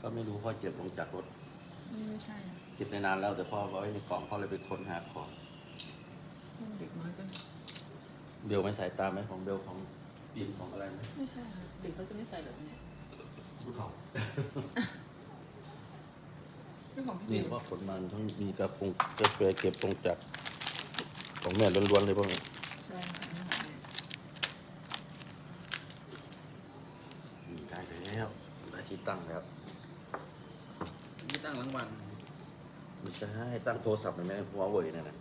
ก็ไม่รู้พ่อเก็บลงจากรถนี่ไม่ใช่อะเก็บในนานแล้วแต่พ่อเอาไว้ในกล่องพ่อเลยไปค้นหาของมันเด็กน้อยก็เบลไม่ใส่ตามไหมของเบลของปีนของอะไรไหมไม่ใช่ค่ะเด็กเขาจะไม่ใส่แบบนี้ลูกเขาเรื่องของพี่นี่เด็กว่าผลมันต้องมีกระปุงกระเปรย์เก็บตรงจากของแม่ล้วนๆเลยพวกนี้ใช่ค่ะนี่ของแม่นี่ได้แล้วได้ที่ตั้งแล้วนี่ ตั้งรางวัลไม่ใช่ตั้งโทรศัพท์ในแม่หัวเว่ยนั่นนะ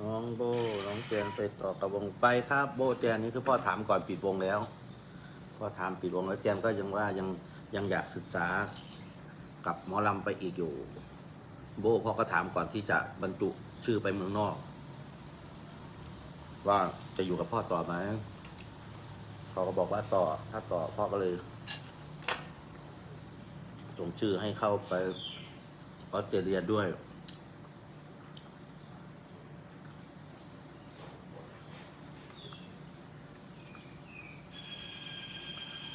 น้องโบ น้องแจนไปต่อกับวงไปครับ โบแจนนี่คือพ่อถามก่อนปิดวงแล้ว พ่อถามปิดวงแล้วแจนก็ยังว่ายังยังอยากศึกษากับหมอลำไปอีกอยู่ โบพ่อก็ถามก่อนที่จะบรรจุชื่อไปเมืองนอก ว่าจะอยู่กับพ่อต่อไหมเขาก็บอกว่าต่อ ถ้าต่อพ่อก็เลยส่งชื่อให้เข้าไปออสเตรเลียด้วย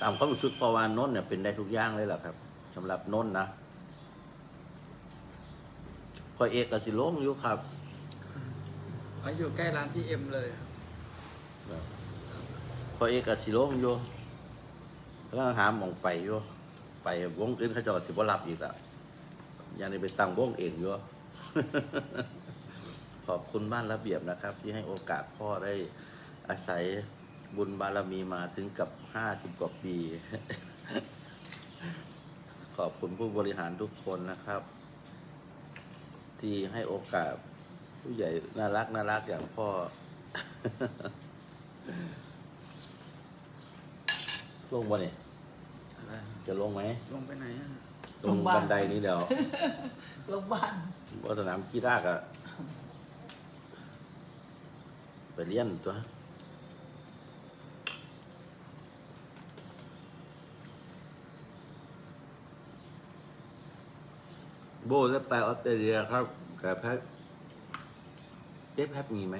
ตามความรู้สึกพอวานนนท์เนี่ยเป็นได้ทุกอย่างเลยแหละครับสำหรับนนท์นะ พอเอกกสิลงอยู่ครับอ๋ออยู่ใกล้ร้านพี่เอ็มเลยครับพอเอกกสิลงอยู่แล้วหาหมองไปอยู่ไปวงอื่นเขาเจะสิบรับอีกแล้วยังได้ไปตั้งวงเองอยู่ ขอบคุณบ้านระเบียบนะครับ ที่ให้โอกาสพ่อได้อาศัยบุญบารมีมาถึงกับห้าสิบกว่าปี ขอบคุณผู้บริหารทุกคนนะครับ ที่ให้โอกาส ผู้ใหญ่น่ารักน่ารักอย่างพ่อ ลงบ่เนี่ยอะไรจะลงไหม ลงไปไหนอะลงบันไดนี้เดี๋ยวโรงพยาบาลว่าสนามกีฬาก็ไปเรียนตัว โบจะไปออสเตรเลียครับกับแพทย์เจ๊แพทย์มีไหม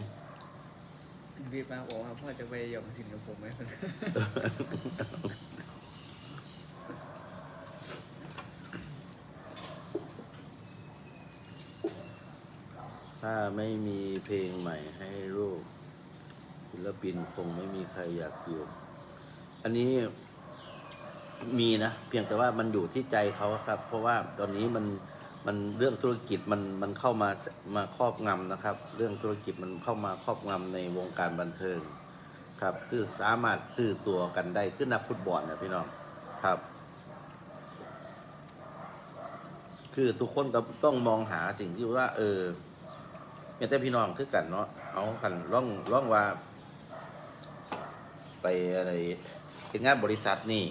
พี่ป้าบอกว่าพ่อจะไปหยอกสินกับผมไหมถ้าไม่มีเพลงใหม่ให้ลูกศิลปินคงไม่มีใครอยากอยู่อันนี้มีนะ เพียงแต่ว่ามันอยู่ที่ใจเขาครับ เพราะว่าตอนนี้มัน มันเรื่องธุรกิจมันมันเข้ามามาครอบงำนะครับ เรื่องธุรกิจมันเข้ามาครอบงำในวงการบันเทิงครับ คือสามารถซื้อตัวกันได้ขึ้นนักฟุตบอลนะพี่น้องครับ คือทุกคนก็ต้องมองหาสิ่งที่ว่า เออเนี่ยแต่พี่น้องคือกันเนาะเอาขันร่องร่องว่า ไปอะไรเป็นงานบริษัทนี่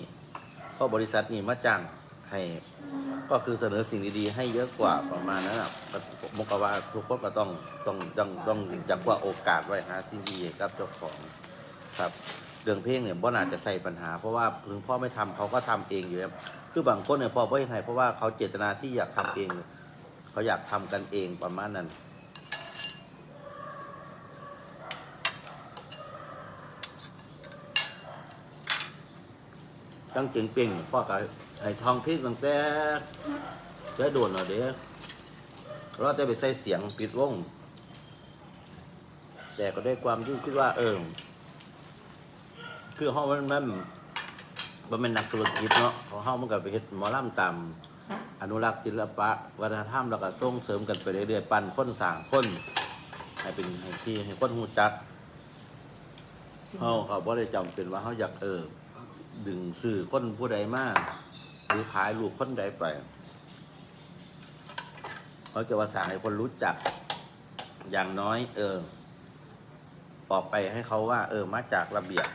เพราะบริษัทนี่มาจ้างให้ ก็คือเสนอสิ่งดีๆให้เยอะกว่าประมาณนั้นอะมกว่าทุกคนก็ต้องต้องต้องต้องจักว่าโอกาสไว้หาสิ่งดีให้กับเจ้าของครับเรื่องเพลงเนี่ยบ่น่าจจะใส่ปัญหา เพราะว่าถึงพ่อไม่ทำเขาก็ทำเองอยู่แล้วคือบางคนเนี่ยพ่อไม่ให้เพราะว่าเขาเจตนาที่อยากทำเอง เขาอยากทำกันเองประมาณนั้นตั้งเก่งเป่งพ่อก็ ให้ทองพิษตั้งแต่ใช้โดนเอาเด้อเราจะไปใส่เสียงปิดวง แต่ก็ได้ความที่คิดว่า เออ คือห้องมันมันมันเป็นนักธุรกิจเนาะของห้องมันก็ไปเฮ็ดหมอลำตามอนุรักษ์ศิลปะ วัฒนธรรมแล้วก็ส่งเสริมกันไปเรื่อยๆปั่นค้นสางค้นให้เป็นให้ที่ให้คนหูจักเขาเขาบ่ได้จำเป็นว่าเขาอยากเออดึงสื่อคนผู้ใดมาก หรือขายลูกคนใดไป เขาจะว่าสั่งให้คนรู้จัก อย่างน้อย เออ ออกไปให้เขาว่า เออ มาจากระเบียบ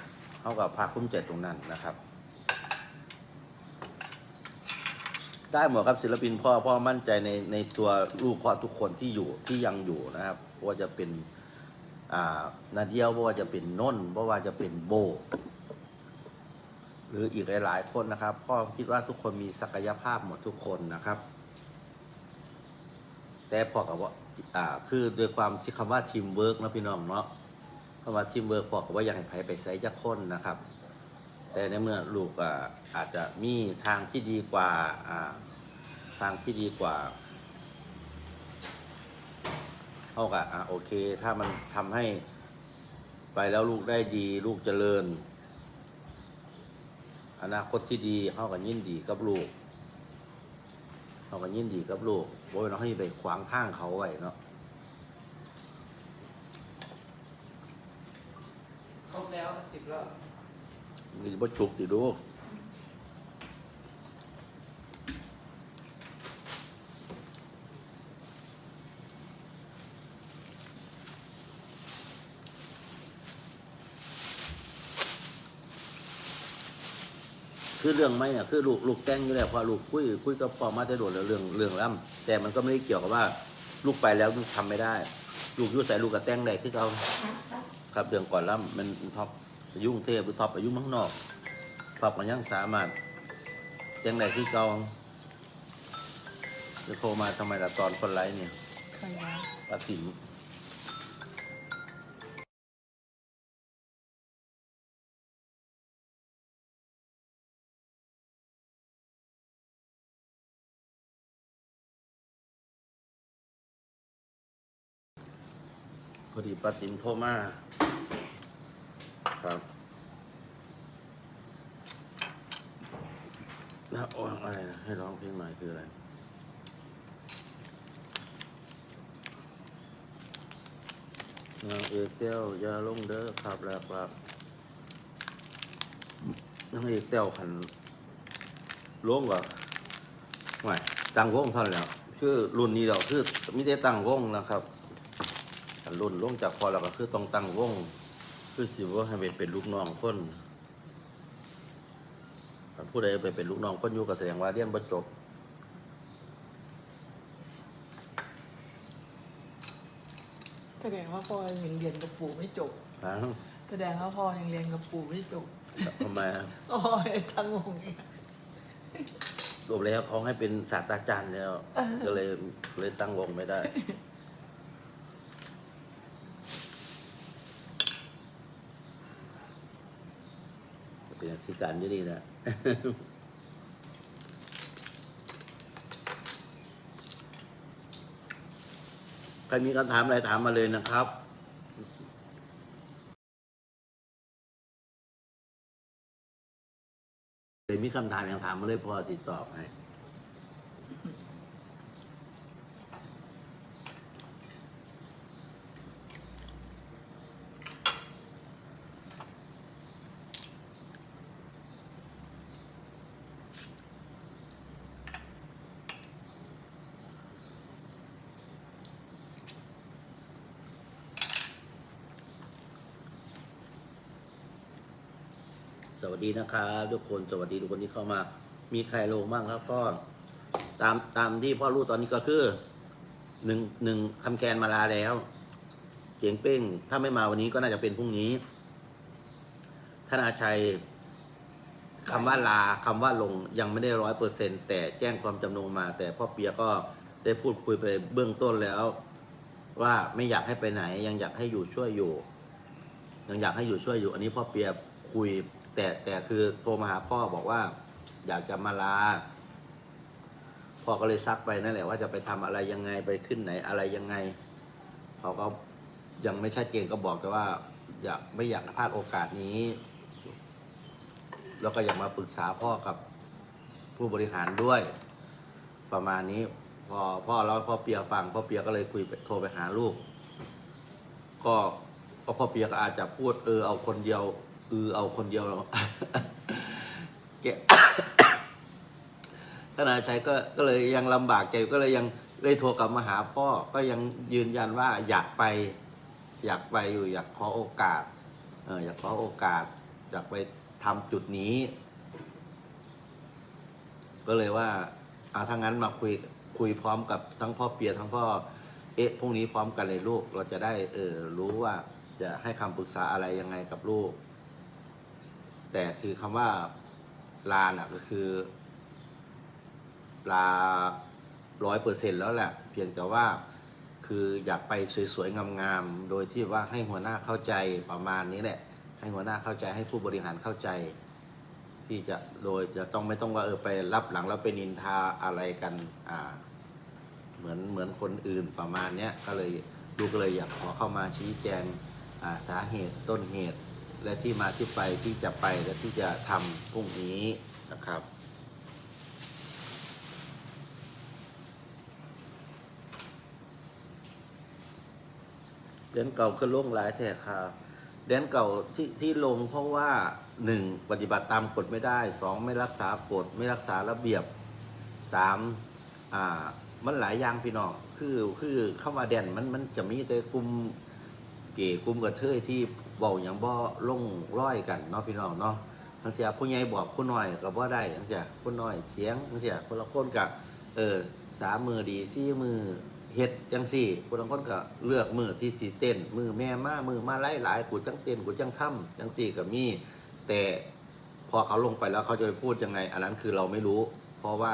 เขากับภาคคุ้มใจตรงนั้นนะครับ ได้หมดครับศิลปินพ่อพ่อมั่นใจในในตัวลูกพ่อทุกคนที่อยู่ที่ยังอยู่นะครับว่าจะเป็น อ่า นาเดียวว่าจะเป็นน้นว่าจะเป็นโบ หรืออีกหลาย ๆ คนนะครับพ่อคิดว่าทุกคนมีศักยภาพหมดทุกคนนะครับ แต่พอกับว่าอ่าคือโดยความที่คำว่าทีมเวิร์กนะพี่น้องเนาะคำว่าทีมเวิร์กพอกับว่าอยากให้ไผไปใส่จักคนนะครับ แต่ในเมื่อลูกอ่าอาจจะมีทางที่ดีกว่าอ่าทางที่ดีกว่าเท่ากับอ่าโอเค ถ้ามันทำให้ไปแล้วลูกได้ดีลูกเจริญ อนาคตที่ดีเท่ากับยินดีกับลูกเท่ากับยินดีกับลูกโอ้ยเราให้ไปขวางข้างเขาไว้เนาะครบแล้วสิบรอบมีบ่จุกดิลูก คือเรื่องไม่เนี่ยคือลูกลูกแต่งอยู่แล้วเพอลูกคุยคุยกับพ่อมาแต่โดดแล้วเรื่องเรื่องล่ำแต่มันก็ไม่ได้เกี่ยวกับว่า ลูกไปแล้วลูกทำไม่ได้ ลูกอยุ่ใส่ลูกกับแต่งได้คือเขาครับเรื่องก่อนล่ำมันท็อปอายุกรุงเทพหรือท็อปอายุเมืองนอกท็อปก็ยังสามารถแต่งได้คือเก่าจะโทรมาทำไมล่ะตอนคนไลฟ์เนี่ยใครวะป้าติ๋ม พอดีป้าติ๋มโทรมาครับแล้วโอ้อะไรนะให้ร้องเพลงใหม่คืออะไรนางเอกแต้วอย่าลงเด้อครับแล้วครับนางเอกแต้วขันล้งก็ไม่ตั้งวงเท่านั้นแหล้วคือรุ่นนี้เราคือไม่ได้ตั้งวงนะครับ คันรุ่นลงจากพอเราก็คือต้องตั้งวง คือสิว่าให้ไปเป็นลูกน้องคนคันผู้ใดไปเป็นลูกน้องคนอยู่ก็แสดงว่าเรียนบ่จบแสดงว่าพ่อยังเรียนกับปู่ไม่จบ ฮะแสดงว่าพ่อยังเรียนกับปู่ไม่จบทำไมอะโอ้ยทั้งวงเนี่ย รวมแล้วเขาให้เป็นศาสตราจารย์แล้ว ก็เลยเลยตั้งวงไม่ได้ นอธิการอยู่นี่นะใครมีคำถามอะไรถามมาเลยนะครับเลยมีคำถามอย่างถามมาเลยพอติดตอบให้ สวัสดีนะครับทุกคนสวัสดีทุกคนที่เข้ามา มีใครลงบ้างครับก็ ตามตามที่พ่อรู้ตอนนี้ก็คือหนึ่งหนึ่งคำแคนมาลาแล้ว เจ๋งเป้ง ถ้าไม่มาวันนี้ก็น่าจะเป็นพรุ่งนี้ธนาชัยคำว่าลาคำว่าลงยังไม่ได้ร้อยเปอร์เซ็นแต่แจ้งความจำนงมา แต่พ่อเปียก็ได้พูดคุยไปเบื้องต้นแล้ว ว่าไม่อยากให้ไปไหน ยังอยากให้อยู่ช่วยอยู่ ยังอยากให้อยู่ช่วยอยู่ อันนี้พ่อเปียคุย แต่แต่คือโทรมาหาพ่อบอกว่า อยากจะมาลา พ่อก็เลยซักไปนั่นแหละว่าจะไปทำอะไรยังไงไปขึ้นไหนอะไรยังไงเขาก็ยังไม่ชัดเจนก็บอกแต่ว่า อยากไม่อยากพลาดโอกาสนี้ แล้วก็อยากมาปรึกษาพ่อกับผู้บริหารด้วย ประมาณนี้ พอพ่อแล้วพ่อเปียฟังพ่อเปียก็เลยคุยโทรไปหาลูก ก็ก็พ่อเปียก็อาจจะพูดเออเอาคนเดียว เออเอาคนเดียวแกธนาชัยก็ก็เลยยังลำบากใจก็เลยยังเลยโทรกลับมาหาพ่อก็ยังยืนยันว่าอยากไป อยากไปอยู่อยากขอโอกาสเอออยากขอโอกาส อยากไปทำจุดนี้ ก็เลยว่าอาถ้างั้นมาคุยคุยพร้อมกับทั้งพ่อเปียทั้งพ่อเอ๊ะพรุ่งนี้พร้อมกันเลยลูกเราจะได้เออรู้ว่าจะให้คำปรึกษาอะไรยังไงกับลูก แต่คือคำว่าลาน่ะก็คือ ลาร้อยเปอร์เซ็นต์แล้วแหละ เพียงแต่ว่าคืออยากไปสวยๆ งามๆ โดยที่ว่าให้หัวหน้าเข้าใจประมาณนี้แหละ ให้หัวหน้าเข้าใจให้ผู้บริหารเข้าใจ ที่จะโดยจะต้องไม่ต้องว่าเออไปรับหลังแล้วไปนินทาอะไรกันอ่าเหมือนเหมือนคนอื่นประมาณเนี้ยก็เลยลูกก็เลยอยากขอเข้ามาชี้แจงอ่าสาเหตุต้นเหตุ และที่มาที่ไปที่จะไปและที่จะทำพรุ่งนี้นะครับ เดนเก่าก็ลงหลายแท้ค่ะเดนเก่าที่ที่ลงเพราะว่าหนึ่งปฏิบัติตามกฎไม่ได้สองไม่รักษากฎไม่รักษาระเบียบสามอ่ามันหลายอย่างพี่น้องคือคือเข้ามาแดนมันมันจะมีแต่กลุ่มเก๋กลุ่มกระเทยที่ เบาอย่างบ่ลงร้อยกันเนาะพี่น้องเนาะทั้งเสียผู้ใหญ่บอกผู้น้อยก็บ่ได้ทั้งเสียผู้น้อยเถียงทั้งเสียคนละคนกับเออสามมือดีสี่มือเฮ็ดจังสี่คนบางคนก็เลือกมือที่สีเต้น มือแม่มามือมาไล่หลายกูจังเต้นกูจังทำจังสี่ก็มี แต่พอเขาลงไปแล้วเขาจะไปพูดยังไง อันนั้นคือเราไม่รู้ เพราะว่า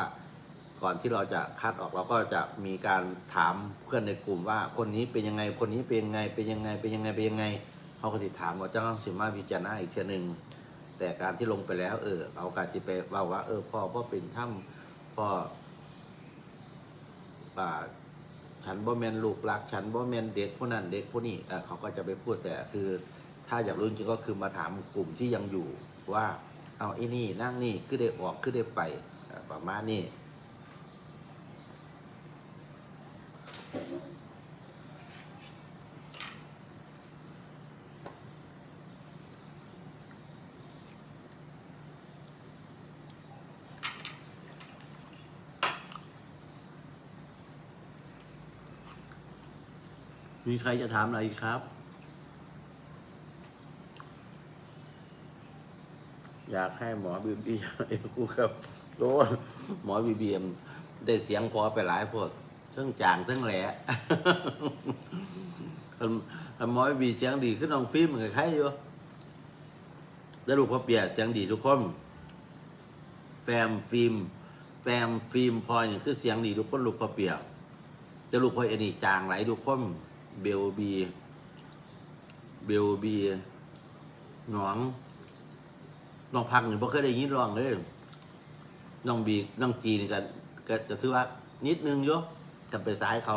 ก่อนที่เราจะคัดออกเราก็จะมีการถามเพื่อนในกลุ่มว่าคนนี้เป็นยังไงคนนี้เป็นยังไงเป็นยังไงเป็นยังไงเป็นยังไง เขาก็ติถามว่าจะต้องสิมาพิจารณาอีกเช่นหนึ่งแต่การที่ลงไปแล้ว เออเอาการที่ไปว่าว่า เออพ่อพ่อเป็นถ้ำพ่ออ่าฉันบ่แมนลูกรัก ฉันบ่แมนเด็กผู้นั้นเด็กผู้นี้เออเขาก็จะไปพูดแต่คือ ถ้าอยากรู้จริงก็คือมาถามกลุ่มที่ยังอยู่ว่า เอาไอ้นี่นั่งนี่คือได้ออกคือได้ไปประมาณนี้ มีใครจะถามอะไรครับ อยากให้หมอบีบีเอ็มคู่ครับโอ้หมอบีบีเอ็มได้เสียงพอไปหลายพวกทั้งจางทั้งแหล่คันคันหมอบีเสียงดีขึ้นน้องฟิล์มเหมือนใครอยู่แล้วลูกพ่อเปียเสียงดีทุกคน แฟมฟิล์มแฟมฟิล์มพลอยนี่คือเสียงดีทุกคนลูกพ่อเปียแต่ลูกพ่อเอ็นี่จางไหลทุกคน เบลบี เบลบีหนองน้องพักเนี่ยบ่เคยได้ยินร้องเลยน้องบีน้องจีนี่ก็ก็จะถือว่านิดนึงยู่จะไปสายเขา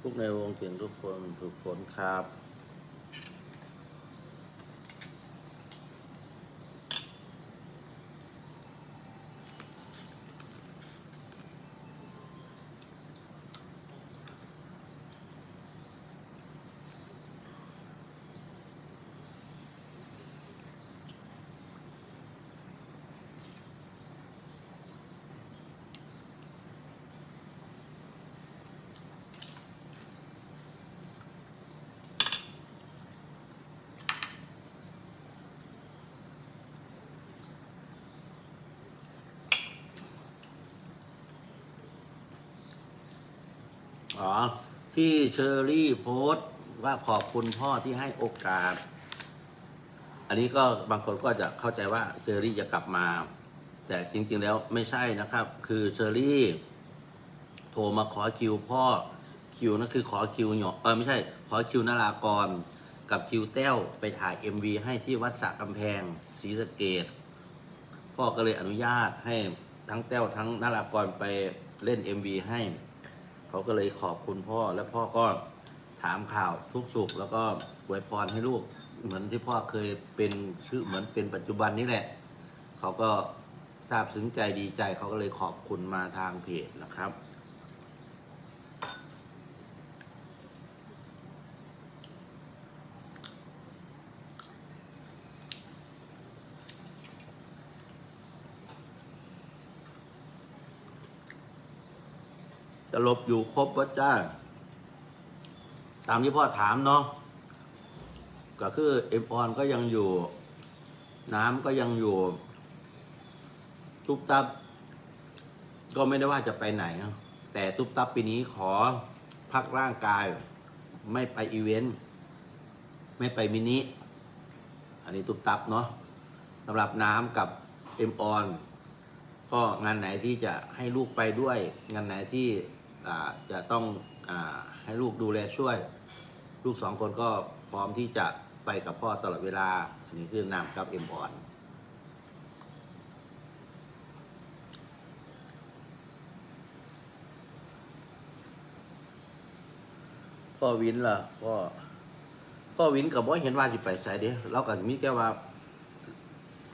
พวกในวงเก่งทุกคนทุกคนครับ อ๋อ ที่เชอรี่โพสต์ว่าขอบคุณพ่อที่ให้โอกาส อันนี้ก็บางคนก็จะเข้าใจว่าเชอรี่จะกลับมา แต่จริงๆแล้วไม่ใช่นะครับ คือเชอรี่ โทรมาขอคิวพ่อคิวนั่นคือขอคิวหยอเออไม่ใช่ ขอคิวนารากร กับคิวแต้วไปถ่าย MV ให้ที่วัดสระกำแพงศรีสะเกดพ่อก็เลยอนุญาตให้ทั้งแต้วทั้งนารากรไปเล่น MV ให้ เขาก็เลยขอบคุณพ่อ และพ่อก็ถามข่าวทุกสุข แล้วก็อวยพรให้ลูก เหมือนที่พ่อเคยเป็นชื่อเหมือนเป็นปัจจุบันนี้แหละ เขาก็ทราบซึ้งใจดีใจเขาก็เลยขอบคุณมาทางเพจนะครับ ลบอยู่ครบวะจ้า ตามที่พ่อถามเนาะก็คือเอ็มออนก็ยังอยู่ น้ำก็ยังอยู่ทุกตับ ก็ไม่ได้ว่าจะไปไหน แต่ทุกตับปีนี้ขอพักร่างกาย ไม่ไปอีเวนต์ ไม่ไปมินิ อันนี้ตุบตับเนาะสำหรับน้ำกับเอ็มออนก็งานไหนที่จะให้ลูกไปด้วย งานไหนที่ จะต้องอให้ลูกดูแลช่วย ลูกสองคนก็พร้อมที่จะไปกับพ่อตลอดเวลาอันนี้คือนามกับเอ็มออนพ่อวินล่ะพ่อพ่อวินกับบ่เห็นว่าสิไปไสเด้เราก็สิมีแค่ว่า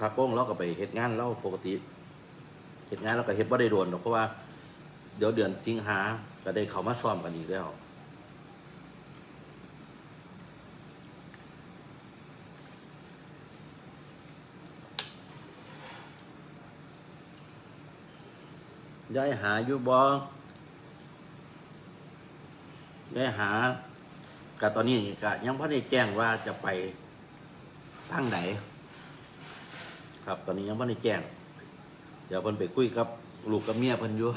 พักโป้งเราก็ไปเฮ็ดงานเราปกติเฮ็ดงานเราก็เฮ็ดบ่ได้โดนหรอกเพราะว่า เดี๋ยวเดือนสิงหาก็ได้เข้ามาซ้อมกันอีกแล้วยายหาอยู่บ่ยายหากับตอนนี้ก็ยังพ่ได้แจ้งว่าจะไปทางไหน ครับตอนนี้ยังพ่ได้แจ้ง เดี๋ยวเพิ่นไปคุยกับ ลูกกับเมียเพิ่นอยู่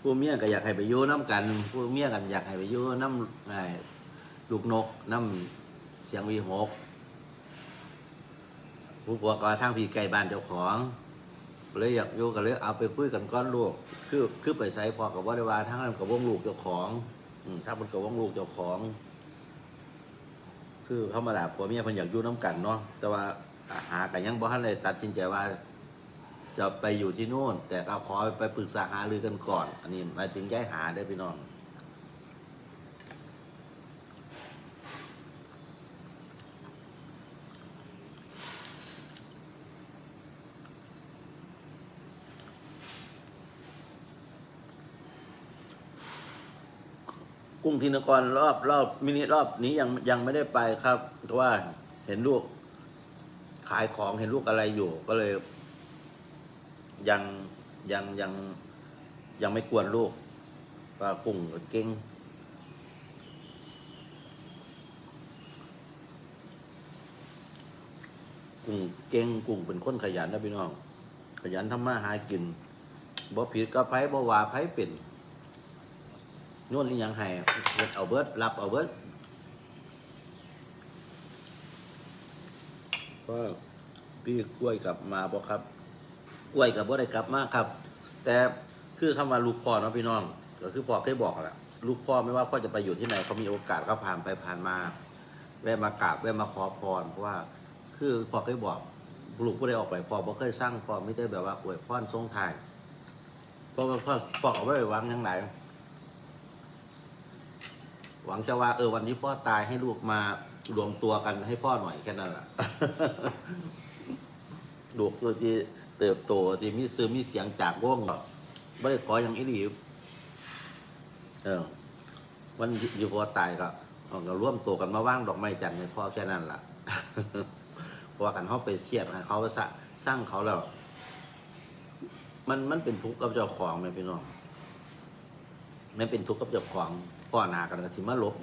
ผู้เมียก็อยากให้ไปอยู่น้ำกัน ผู้เมียกันอยากให้ไปอยู่น้ำไอ้ลูกนกน้ำเสียงวีหกผู้ผัวก็ทางพี่ไก่บ้านเจ้าของเลยอยากอยู่กันเลยเอาไปคุยกันก้อนลูก คือคือไปใส่พอกับว่าได้ว่าทั้งนั้นกับวงลูกเจ้าของอถ้ามันกับวงลูกเจ้าของ คือเขามาด่าผัวเมียเพิ่นอยากอยู่น้ำกันเนาะแต่ว่าหากันยังบ่ทันได้ตัดสินใจว่า จะไปอยู่ที่นู่น แต่ก็ขอไปปรึกษาหารือกันก่อน อันนี้หมายถึงย้ายหาได้พี่น้องกุ้งทินกรรอบรอบมินิรอบนี้ยังยังไม่ได้ไปครับเพราะว่าเห็นลูกขายของเห็นลูกอะไรอยู่ก็เลย ยังยังยังยังไม่กวนลูกว่ากุ้งก็เก่งกุ้งเก่งกุ้งเป็นคนขยันนะพี่น้อง ขยันทำมาหากินบ่ผิดก็ไผบ่ว่าไผเป็นโน่นนี่ยังให้เฮ็ดเอาเบิดรับเอาเบิดก็พี่กล้วยกลับมาบอครับ กล้วยกับบ่ได้กลับมากครับ แต่คือคำว่าลูกพ่อเนาะพี่น้อง ก็คือพ่อเคยบอกแหละลูกพ่อไม่ว่าพ่อจะไปอยู่ที่ไหนเขามีโอกาสก็ผ่านไปผ่านมา แวะมากราบแวะมาขอพรเพราะว่า คือพ่อเคยบอกลูกผู้ใดออกไปพ่อบ่เคยสร้างพ่อไม่ได้แบบว่าอวยพรทรงถ่ายเพราะว่าพ่อพ่อเอาไว้วางยังไงหวังจะว่าเออวันนี้พ่อตายให้ลูกมารวมตัวกันให้พ่อหน่อยแค่นั้นแหละลูกตัวที่ เติบโตที่มีซื้อมีเสียงจากวงหรอกไม่ได้ขออย่างอีหลีเออวันอยู่พอตายก็เอาร่วมตัวกันมาว่างดอกไม้จันทร์ให้พ่อแค่นั้นล่ะเพราะว่ากันเขาไปเสียดเขาไปสร้างเขาแล้ว มันมันเป็นทุกข์กับเจ้าของไหมพี่น้องไม่เป็นทุกข์กับเจ้าของพ่อหนากันก็สิมาลบ